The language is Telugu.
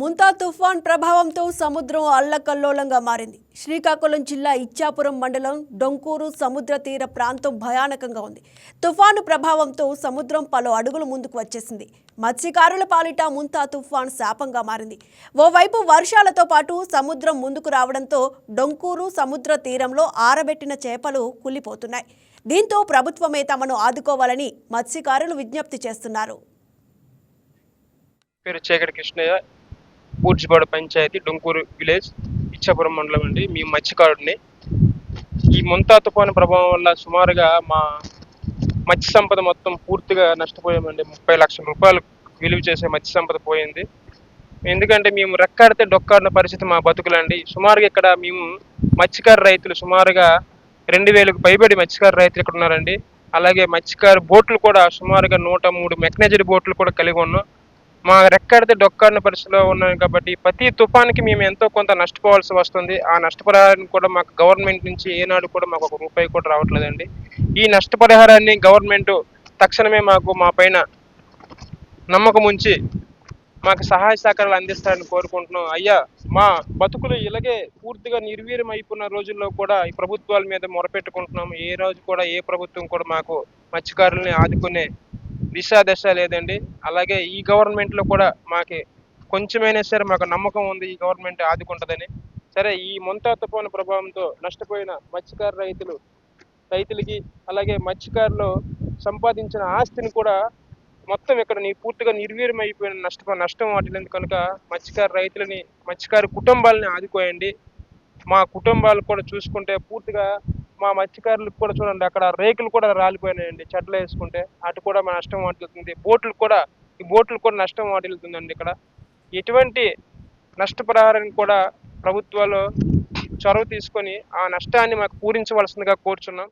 ముంతా తుఫాన్ ప్రభావంతో సముద్రం అల్లకల్లోలంగా మారింది. శ్రీకాకుళం జిల్లా ఇచ్చాపురం మండలం డొంకూరు సముద్ర తీర ప్రాంతం భయానకంగా ఉంది. తుఫాను ప్రభావంతో సముద్రం పలు అడుగులు ముందుకు వచ్చేసింది. మత్స్యకారుల పాలిట ముంతా తుఫాన్ శాపంగా మారింది. ఓవైపు వర్షాలతో పాటు సముద్రం ముందుకు రావడంతో డొంకూరు సముద్ర తీరంలో ఆరబెట్టిన చేపలు కుళ్ళిపోతున్నాయి. దీంతో ప్రభుత్వమే తమను ఆదుకోవాలని మత్స్యకారులు విజ్ఞప్తి చేస్తున్నారు. పేరు చీకటి కృష్ణయ్య? పూడ్చిపాడు పంచాయతీ డొంకూరు విలేజ్ ఇచ్చాపురం మండలం అండి. మీ మత్స్యకారుడిని. ఈ ముంతా తుఫాను ప్రభావం వల్ల సుమారుగా మా మత్స్య సంపద మొత్తం పూర్తిగా నష్టపోయామండి. ముప్పై లక్షల రూపాయలు విలువ చేసే మత్స్య సంపద పోయింది. ఎందుకంటే మేము రెక్కాడితే డొక్కాడిన పరిస్థితి మా బతుకులండి. సుమారుగా ఇక్కడ మేము మత్స్యకార రైతులు సుమారుగా రెండు వేలకు పైబడి మత్స్యకార రైతులు ఇక్కడ ఉన్నారండి. అలాగే మత్స్యకార బోట్లు కూడా సుమారుగా నూట మూడు మెకనైజ్డ్ బోట్లు కూడా కలిగి ఉన్నాం. మా రెక్కడితే డొక్కాడిన పరిస్థితిలో ఉన్నాం కాబట్టి ప్రతి తుఫానికి మేము ఎంతో కొంత నష్టపోవాల్సి వస్తుంది. ఆ నష్టపరిహారాన్ని కూడా మాకు గవర్నమెంట్ నుంచి ఏనాడు కూడా మాకు ఒక రూపాయి కూడా రావట్లేదండి. ఈ నష్టపరిహారాన్ని గవర్నమెంట్ తక్షణమే మాకు మా పైన నమ్మకం ఉంచి మాకు సహాయ సహకారాలు అందిస్తారని కోరుకుంటున్నాం. అయ్యా మా బతుకులు ఇలాగే పూర్తిగా నిర్వీర్యం అయిపోయిన రోజుల్లో కూడా ఈ ప్రభుత్వాల మీద మొరపెట్టుకుంటున్నాము. ఏ రోజు కూడా ఏ ప్రభుత్వం కూడా మాకు మత్స్యకారుల్ని ఆదుకునే దిశ దశ లేదండి. అలాగే ఈ గవర్నమెంట్లో కూడా మాకి కొంచెమైనా సరే మాకు నమ్మకం ఉంది ఈ గవర్నమెంట్ ఆదుకుంటుందని. సరే ఈ మొంతా తుఫాను ప్రభావంతో నష్టపోయిన మత్స్యకారు రైతులు రైతులకి అలాగే మత్స్యకారులు సంపాదించిన ఆస్తిని కూడా మొత్తం ఇక్కడ నీ పూర్తిగా నిర్వీర్యం అయిపోయిన నష్ట నష్టం వాటిలేదు కనుక మత్స్యకారు రైతులని మత్స్యకారు కుటుంబాలని ఆదుకోయండి. మా కుటుంబాలు కూడా చూసుకుంటే పూర్తిగా మా మత్స్యకారులకు కూడా చూడండి అక్కడ రేకులు కూడా రాలిపోయినాయండి. చెడ్లు వేసుకుంటే అటు కూడా మా నష్టం వాటిల్లుతుంది. బోట్లు కూడా ఈ బోట్లు కూడా నష్టం వాటిల్లుతుందండి ఇక్కడ. ఎటువంటి నష్టపరిహారాన్ని కూడా ప్రభుత్వాలు చొరవ తీసుకొని ఆ నష్టాన్ని మాకు పూరించవలసిందిగా కోరుచున్నాం.